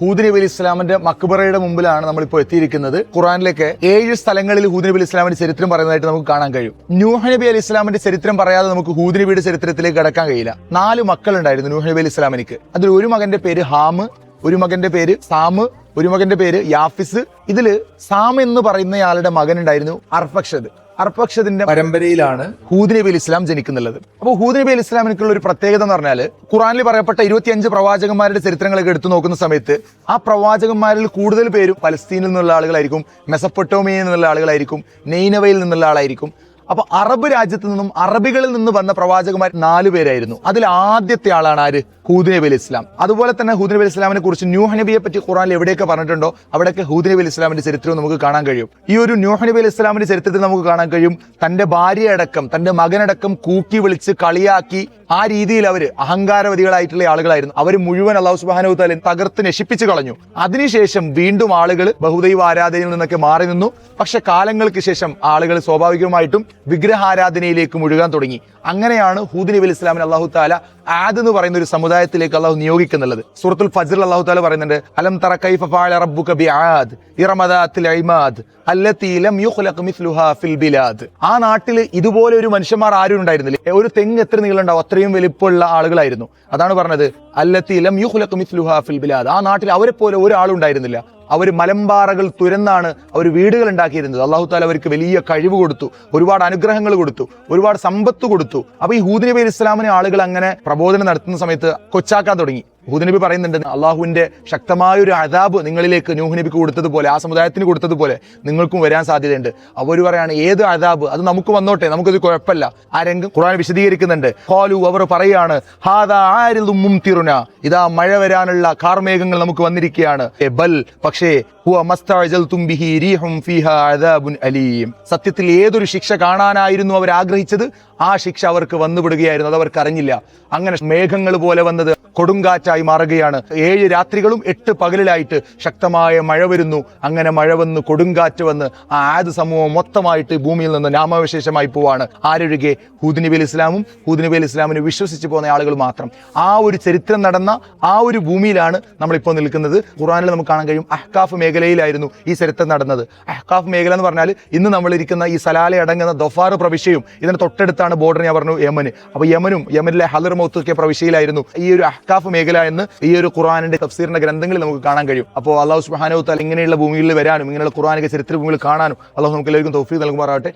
ഹൂദ് നബി അലി ഇസ്ലാമിന്റെ മക്ബറയുടെ മുമ്പിലാണ് നമ്മളിപ്പോൾ എത്തിയിരിക്കുന്നത്. ഖുറാനിലേക്ക് ഏഴ് സ്ഥലങ്ങളിൽ ഹൂദ് നബി ഇസ്ലാമിന്റെ ചരിത്രം പറയുന്നതായിട്ട് നമുക്ക് കാണാൻ കഴിയും. ന്യൂഹ് നബി അലി ഇസ്ലാമിന്റെ ചരിത്രം പറയാതെ നമുക്ക് ഹൂദ് നബിയുടെ ചരിത്രത്തിലേക്ക് കടക്കാൻ കഴിയില്ല. നാല് മക്കളുണ്ടായിരുന്നു നൂഹ് നബി അലി ഇസ്ലാമിനിക്ക്. അതിൽ ഒരു മകന്റെ പേര് ഹാമ് ഒരു മകന്റെ പേര് സാമ് ഒരു മകന്റെ പേര് യാഫിസ്. ഇതിൽ സാം എന്ന് പറയുന്നയാളുടെ മകൻ ഉണ്ടായിരുന്നു അർഫക്ഷദ്. അർപ്പക്ഷതിന്റെ പരമ്പരയിലാണ് ഹൂദ് അലി ഇസ്ലാം ജനിക്കുന്നുള്ളത്. അപ്പോൾ ഹൂദ് നബി അലി ഇസ്ലാമിനുള്ള ഒരു പ്രത്യേകത എന്ന് പറഞ്ഞാൽ ഖുറാനിൽ പറയപ്പെട്ട ഇരുപത്തിയഞ്ച് പ്രവാചകന്മാരുടെ ചരിത്രങ്ങളൊക്കെ എടുത്തു നോക്കുന്ന സമയത്ത് ആ പ്രവാചകന്മാരിൽ കൂടുതൽ പേരും പലസ്തീനിൽ നിന്നുള്ള ആളുകളായിരിക്കും മെസപ്പൊട്ടോമിയയിൽ നിന്നുള്ള ആളുകളായിരിക്കും നെയ്നവയിൽ നിന്നുള്ള ആളായിരിക്കും. അപ്പൊ അറബ് രാജ്യത്ത് നിന്നും അറബികളിൽ നിന്ന് വന്ന പ്രവാചകന്മാർ നാലു പേരായിരുന്നു. അതിൽ ആദ്യത്തെ ആളാണ് ആര്? ഹൂദ് ഇസ്ലാം. അതുപോലെ തന്നെ ഹൂദ് അലി ഇസ്ലാമിനെ കുറിച്ച് ന്യൂഹ് നബിയെ പറ്റി ഖുറാനിൽ എവിടെയൊക്കെ പറഞ്ഞിട്ടുണ്ടോ അവിടെയൊക്കെ ഹൂദ് നബി അലി ഇസ്ലാമിന്റെ ചരിത്രവും നമുക്ക് കാണാൻ കഴിയും. ഈ ഒരു ന്യൂഹ് നബി അലി ഇസ്ലാമിന്റെ ചരിത്രത്തിൽ നമുക്ക് കാണാൻ കഴിയും. തന്റെ ഭാര്യയടക്കം തന്റെ മകനടക്കം കൂക്കി വിളിച്ച് കളിയാക്കി ആ രീതിയിൽ അവർ അഹങ്കാരവതികളായിട്ടുള്ള ആളുകളായിരുന്നു. അവർ മുഴുവൻ അള്ളാഹു സുബാനു താലൻ തകർത്ത് നശിപ്പിച്ചു കളഞ്ഞു. അതിനുശേഷം വീണ്ടും ആളുകൾ ബഹുദൈവ ആരാധനയിൽ നിന്നൊക്കെ മാറി നിന്നു. പക്ഷെ കാലങ്ങൾക്ക് ശേഷം ആളുകൾ സ്വാഭാവികമായിട്ടും വിഗ്രഹാരാധനയിലേക്ക് മുഴുകാൻ തുടങ്ങി. അങ്ങനെയാണ് ഹൂദ് നബി ഇസ്ലാമിന് അള്ളാഹു താല ആദ് എന്ന് പറയുന്ന ഒരു സമുദായത്തിലേക്ക് അള്ളാഹു നിയോഗിക്കുന്നുള്ളത്. സുഹൃത്തുൽ ഫജ്റിൽ അള്ളാഹു താല പറയുന്നുണ്ട് അലം തറ കൈഫ ഫഅല റബ്ബുക ബിആദ് ലം ഫിൽ ആ നാട്ടിൽ ഇതുപോലെ ഒരു മനുഷ്യന്മാർ ആരും ഉണ്ടായിരുന്നില്ല. ഒരു തെങ്ങ് എത്ര നീളുണ്ടാവും അത്രയും വലിപ്പമുള്ള ആളുകളായിരുന്നു. അതാണ് പറഞ്ഞത് അല്ലത്തി ലം യുഖ്ലഖ് മിസ്ലുഹാ ഫിൽ ബിലാദ്. ആ നാട്ടിൽ അവരെ പോലെ ഒരാളും ഉണ്ടായിരുന്നില്ല. അവർ മലമ്പാറകൾ തുരന്നാണ് അവർ വീടുകൾ ഉണ്ടാക്കിയിരുന്നത്. അള്ളാഹു താല അവർക്ക് വലിയ കഴിവ് കൊടുത്തു ഒരുപാട് അനുഗ്രഹങ്ങൾ കൊടുത്തു ഒരുപാട് സമ്പത്ത് കൊടുത്തു. അപ്പൊ ഈ ഹൂദ് നബി ഇസ്ലാമിനെ ആളുകൾ അങ്ങനെ പ്രബോധനം നടത്തുന്ന സമയത്ത് കൊച്ചാക്കാൻ തുടങ്ങി. ഹൂദ് നബി പറയുന്നുണ്ട് അള്ളാഹുവിന്റെ ശക്തമായ ഒരു അതാബ് നിങ്ങളിലേക്ക് നൂഹ് നബിക്ക് കൊടുത്തതുപോലെ ആ സമുദായത്തിന് കൊടുത്തതുപോലെ നിങ്ങൾക്കും വരാൻ സാധ്യതയുണ്ട്. അവർ പറയാണ് ഏത് അതാബ് അത് നമുക്ക് വന്നോട്ടെ നമുക്കത് കുഴപ്പമില്ല. ആ രംഗം ഖുർആൻ വിശദീകരിക്കുന്നുണ്ട്. ഹോലു അവർ പറയാണ് ഹാദാ ആരിലും മുംതിറുന. ഇതാ മഴ വരാനുള്ള കാർമേഘങ്ങൾ നമുക്ക് വന്നിരിക്കുകയാണ്. ബൽ പക്ഷേ അലീം. സത്യത്തിൽ ഏതൊരു ശിക്ഷ കാണാനായിരുന്നു അവർ ആഗ്രഹിച്ചത്? ആ ശിക്ഷ അവർക്ക് വന്നുപെടുകയായിരുന്നു അത് അവർക്ക് അറിഞ്ഞില്ല. അങ്ങനെ മേഘങ്ങൾ പോലെ വന്നത് കൊടുങ്കാറ്റായി മാറുകയാണ്. ഏഴ് രാത്രികളും എട്ട് പകലിലായിട്ട് ശക്തമായ മഴ വരുന്നു. അങ്ങനെ മഴ വന്ന് കൊടുങ്കാറ്റ് വന്ന് ആ ആദ് സമൂഹം മൊത്തമായിട്ട് ഭൂമിയിൽ നിന്ന് നാമാവശേഷമായി പോവാണ്. ആരൊഴികെ? ഹൂദിനബി ഇസ്ലാമും ഹൂദിനബി ഇസ്ലാമിനെ വിശ്വസിച്ച് പോകുന്ന ആളുകൾ മാത്രം. ആ ഒരു ചരിത്രം നടന്ന ആ ഒരു ഭൂമിയിലാണ് നമ്മളിപ്പോൾ നിൽക്കുന്നത്. ഖുറാനിൽ നമുക്ക് കാണാൻ കഴിയും അഹ്കാഫ് മേഖലയിലായിരുന്നു ഈ ചരിത്രം നടന്നത്. അഹ്കാഫ് മേഖല എന്ന് പറഞ്ഞാൽ ഇന്ന് നമ്മളിരിക്കുന്ന ഈ സലാല അടങ്ങുന്ന ദൊഫാർ പ്രവിശ്യയും ഇതിന് തൊട്ടടുത്താണ് ബോർഡർ ഞാൻ പറഞ്ഞു യമന്. അപ്പോൾ യമനും യമനിലെ ഹലർ മൗത്തൊക്കെ പ്രവിശ്യയിലായിരുന്നു. ഈ ഒരു ഇത്കാഫ് മേഖല എന്ന് ഈ ഒരു ഖുറാനിന്റെ തഫ്സീറിന്റെ ഗ്രന്ഥങ്ങളിൽ നമുക്ക് കാണാൻ കഴിയും. അപ്പോൾ അള്ളാഹു സുബാനോത്താൽ ഇങ്ങനെയുള്ള ഭൂമിയിൽ വരാനും ഇങ്ങനെയുള്ള ഖുറാനിന്റെ ചരിത്ര ഭൂമിയിൽ കാണാനും അള്ളാഹു നമുക്ക് എല്ലാവർക്കും തൗഫീഖ് നൽകുമാറാവട്ടെ